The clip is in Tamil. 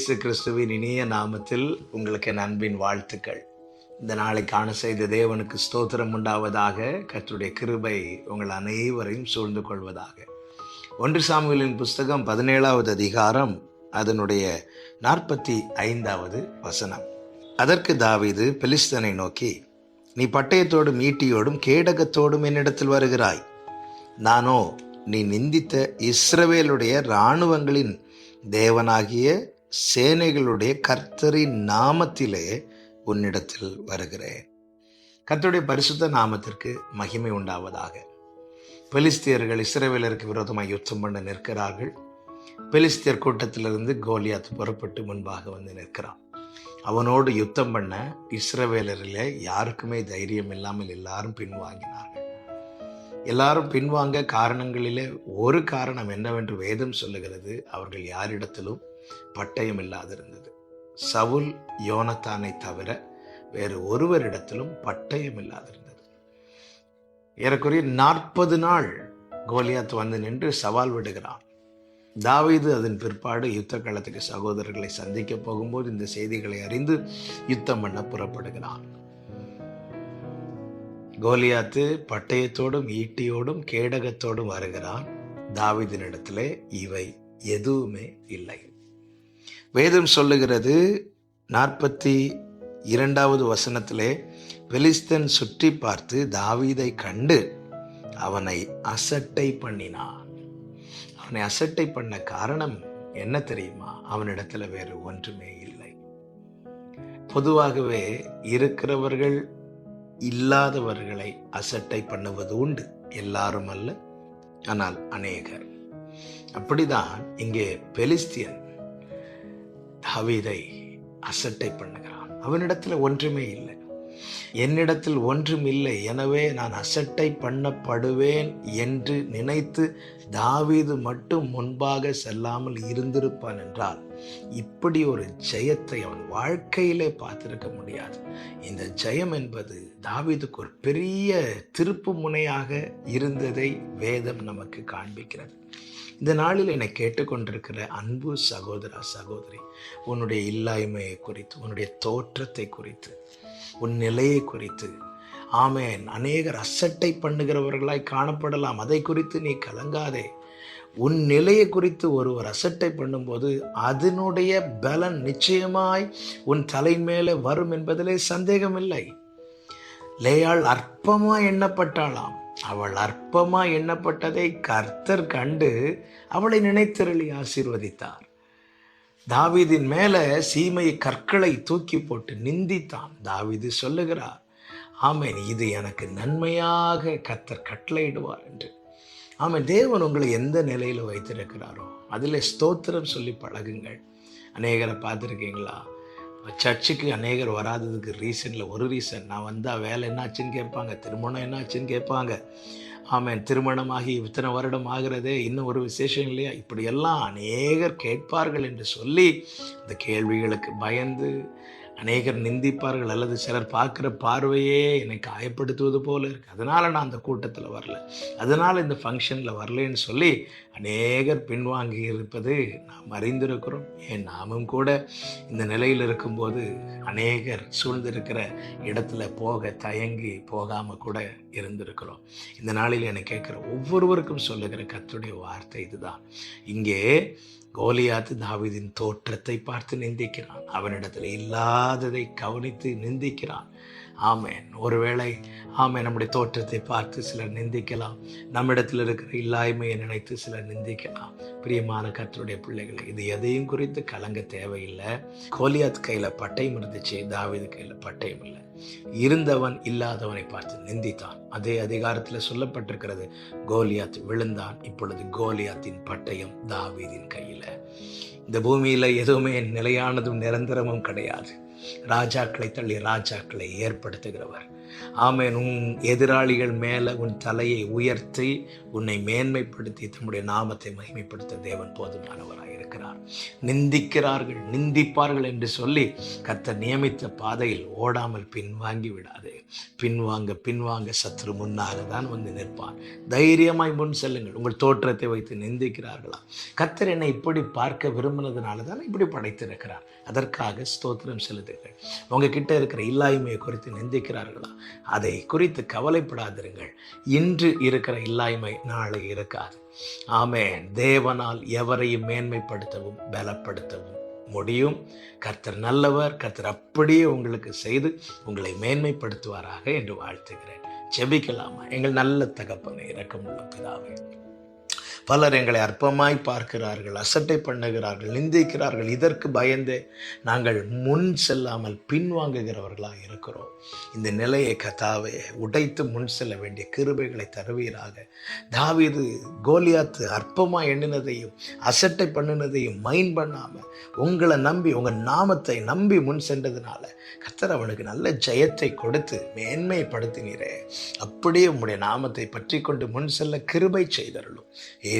இயேசு கிறிஸ்துவின் இனிய நாமத்தில் உங்களுக்கு என் அன்பின் வாழ்த்துக்கள். இந்த நாளை காண செய்த தேவனுக்கு ஸ்தோத்திரம் உண்டாவதாக கற்றுடைய கிருபை உங்கள் அனைவரையும் சூழ்ந்து கொள்வதாக. ஒன்று சாமியலின் புஸ்தகம் பதினேழாவது அதிகாரம் அதனுடைய நாற்பத்தி ஐந்தாவது வசனம். அதற்கு தாவிது பெலிஸ்தனை நோக்கி நீ பட்டயத்தோடும் ஈட்டியோடும் கேடகத்தோடும் என்னிடத்தில் வருகிறாய். நானோ நீ நிந்தித்த இஸ்ரவேலுடைய இராணுவங்களின் தேவனாகிய சேனைகளுடைய கர்த்தரின் நாமத்திலே உன்னிடத்தில் வருகிறேன். கர்த்தருடைய பரிசுத்த நாமத்திற்கு மகிமை உண்டாவதாக. பெலிஸ்தியர்கள் இஸ்ரேவேலருக்கு விரோதமாக யுத்தம் பண்ண நிற்கிறார்கள். பெலிஸ்தியர் கூட்டத்திலிருந்து கோலியாத் புறப்பட்டு முன்பாக வந்து நிற்கிறான். அவனோடு யுத்தம் பண்ண இஸ்ரவேலரில் யாருக்குமே தைரியம் இல்லாமல் எல்லாரும் பின்வாங்கினார்கள். எல்லாரும் பின்வாங்க காரணங்களிலே ஒரு காரணம் என்னவென்று வேதம் சொல்லுகிறது. அவர்கள் யாரிடத்திலும் பட்டயம் இல்லாதிருந்தது சவுல் யோனத்தானை தவிர வேறு ஒருவரிடத்திலும் பட்டயம் இல்லாதிருந்தது ஏறக்குறைய நாற்பது நாள் கோலியாத் வந்து நின்று சவால் விடுகிறான். தாவீது அதன் பிற்பாடு யுத்த களத்துக்கு சகோதரர்களை சந்திக்க போகும்போது இந்த செய்திகளை அறிந்து யுத்தம் பண்ண புறப்படுகிறான். கோலியாத்து பட்டயத்தோடும் ஈட்டியோடும் கேடகத்தோடும் வருகிறான். தாவிதினிடத்திலே இவை எதுவுமே இல்லை. வேதம் சொல்லுகிறது நாற்பத்தி இரண்டாவது வசனத்திலே பெலிஸ்தன் சுற்றி பார்த்து தாவீதை கண்டு அவனை அசட்டை பண்ணினான். அவனை அசட்டை பண்ண காரணம் என்ன தெரியுமா? அவனிடத்துல வேறு ஒன்றுமே இல்லை. பொதுவாகவே இருக்கிறவர்கள் இல்லாதவர்களை அசட்டை பண்ணுவது உண்டு. எல்லாரும் அல்ல ஆனால் அநேகர். அப்படிதான் இங்கே பெலிஸ்தியன் தாவீதை அசட்டை பண்ணுகிறான். அவனிடத்தில் ஒன்றுமே இல்லை. என்னிடத்தில் ஒன்றும் இல்லை. எனவே நான் அசட்டை பண்ணப்படுவேன் என்று நினைத்து தாவீது மட்டும் முன்பாக செல்லாமல் இருந்திருப்பான் என்றால் இப்படி ஒரு ஜெயத்தை அவன் வாழ்க்கையிலே பார்த்திருக்க முடியாது. இந்த ஜெயம் என்பது தாவீதுக்கு ஒரு பெரிய திருப்பு முனையாக இருந்ததை வேதம் நமக்கு காண்பிக்கிறது. இந்த நாளில் என்னை கேட்டுக்கொண்டிருக்கிற அன்பு சகோதரா சகோதரி உன்னுடைய இல்லாய்மையை குறித்து உன்னுடைய தோற்றத்தை குறித்து உன் நிலையை குறித்து ஆமேன். அநேகர் அசட்டை பண்ணுகிறவர்களாய் காணப்படலாம். அதை குறித்து நீ கலங்காதே. உன் நிலையை குறித்து ஒருவர் அசட்டை பண்ணும்போது அதனுடைய பலன் நிச்சயமாய் உன் தலை மேலே வரும் என்பதிலே சந்தேகமில்லை. லேயாள் அற்பமாக எண்ணப்பட்டாளாம். அவள் அற்பமா எண்ணப்பட்டதை கர்த்தர் கண்டு அவளை நினைத்திரளி ஆசீர்வதித்தார். தாவிதின் மேல சீமை கற்களை தூக்கி போட்டு நிந்தித்தான். தாவீது சொல்லுகிறார் ஆமேன் இது எனக்கு நன்மையாக கர்த்தர் கட்டளையிடுவார் என்று. ஆமாம் தேவன் உங்களை எந்த நிலையில் வைத்திருக்கிறாரோ அதில் ஸ்தோத்திரம் சொல்லி பழகுங்கள். அநேகரை பார்த்துருக்கீங்களா? சர்ச்சுக்கு அநேகர் வராததுக்கு ரீசனில் ஒரு ரீசன். நான் வந்தால் வேலை என்னாச்சுன்னு கேட்பாங்க திருமணம் என்னாச்சுன்னு கேட்பாங்க. ஆமாம் திருமணமாகி இத்தனை வருடம் ஆகிறதே இன்னும் ஒரு விசேஷம் இல்லையா? இப்படியெல்லாம் அநேகர் கேட்பார்கள் என்று சொல்லி இந்த கேள்விகளுக்கு பயந்து அநேகர் நிந்திப்பார்கள் அல்லது சிலர் பார்க்குற பார்வையே என்னை காயப்படுத்துவது போல இருக்குது அதனால் நான் அந்த கூட்டத்தில் வரல. அதனால் இந்த ஃபங்க்ஷனில் வரலன்னு சொல்லி அநேகர் பின்வாங்கி இருப்பது நாம் அறிந்திருக்கிறோம். ஏன் நாமும் கூட இந்த நிலையில் இருக்கும்போது அநேகர் சூழ்ந்திருக்கிற இடத்துல போக தயங்கி போகாமல் கூட இருந்திருக்கிறோம். இந்த நாளில் என்னை கேட்குற ஒவ்வொருவருக்கும் சொல்லுகிற கத்துடைய வார்த்தை இதுதான். இங்கே கோலியாத்து தாவிதின் தோற்றத்தை பார்த்து நிந்திக்கிறான். அவனிடத்தில் இல்லாததை கவனித்து நிந்திக்கிறான். ஆமேன். ஒருவேளை ஆமே நம்முடைய தோற்றத்தை பார்த்து சிலர் நிந்திக்கலாம். நம்மிடத்தில் இருக்கிற இல்லாய்மையை நினைத்து சிலர் நிந்திக்கலாம். பிரியமான கத்தருடைய பிள்ளைகளை இது எதையும் குறித்து கலங்க தேவையில்லை. கோலியாத் கையில் பட்டயம் இருந்துச்சு தாவீது கையில் பட்டயம் இல்லை. இருந்தவன் இல்லாதவனை பார்த்து நிந்தித்தான். அதே அதிகாரத்தில் சொல்லப்பட்டிருக்கிறது கோலியாத் விழுந்தான். இப்பொழுது கோலியாத்தின் பட்டயம் தாவீதின் கையில். இந்த பூமியில் எதுவுமே நிலையானதும் நிரந்தரமும் கிடையாது. ராஜாக்களை தள்ளி ராஜாக்களை ஏற்படுத்துகிறவர். ஆமேன் உன் எதிராளிகள் மேலே உன் தலையை உயர்த்தி உன்னை மேன்மைப்படுத்தி தம்முடைய நாமத்தை மகிமைப்படுத்த தேவன் போதுமானவராக இருக்கிறார். நிந்திக்கிறார்கள் நிந்திப்பார்கள் என்று சொல்லி கத்த நியமித்த பாதையில் ஓடாமல் பின்வாங்கி விடாதே. பின்வாங்க பின்வாங்க சத்ரு முன்னாக தான் வந்து நிற்பார் தைரியமாய் முன் செல்லுங்கள். உங்கள் தோற்றத்தை வைத்து நிந்திக்கிறார்களா? கத்தர் என்னை இப்படி பார்க்க விரும்பினதுனால தான் இப்படி படைத்திருக்கிறார். அதற்காக ஸ்தோத்திரம் செலுத்துங்கள். உங்ககிட்ட இருக்கிற இல்லாய்மையை குறித்து நிந்திக்கிறார்களா? அதை குறித்து கவலைப்படாதிருங்கள். இன்று இருக்கிற இல்லாய்மை நாளை இருக்காது. ஆமேன். தேவனால் எவரையும் மேன்மைப்படுத்தவும் பலப்படுத்தவும் முடியும். கர்த்தர் நல்லவர் கர்த்தர் அப்படியே உங்களுக்கு செய்து உங்களை மேன்மைப்படுத்துவாராக என்று வாழ்த்துகிறேன். செபிக்கலாமா எங்கள் நல்ல தகப்பனை இரக்கமுள்ள பிதாவே. பலர் எங்களை அற்பமாய் பார்க்கிறார்கள் அசட்டை பண்ணுகிறார்கள் நிந்திக்கிறார்கள். இதற்கு பயந்தே நாங்கள் முன் செல்லாமல் பின்வாங்குகிறவர்களாக இருக்கிறோம். இந்த நிலையை கதாவை உடைத்து முன் செல்ல வேண்டிய கிருபைகளை தருவீராக. தாவிது கோலியாத்து அற்பமாக எண்ணினதையும் அசட்டை பண்ணினதையும் மைண்ட் பண்ணாமல் உங்களை நம்பி உங்கள் நாமத்தை நம்பி முன் சென்றதுனால கத்தர் அவனுக்கு நல்ல ஜெயத்தை கொடுத்து மேன்மைப்படுத்தினீரே. அப்படியே உங்களுடைய நாமத்தை பற்றி கொண்டு முன் செல்ல கிருபை செய்தருளும். ஏ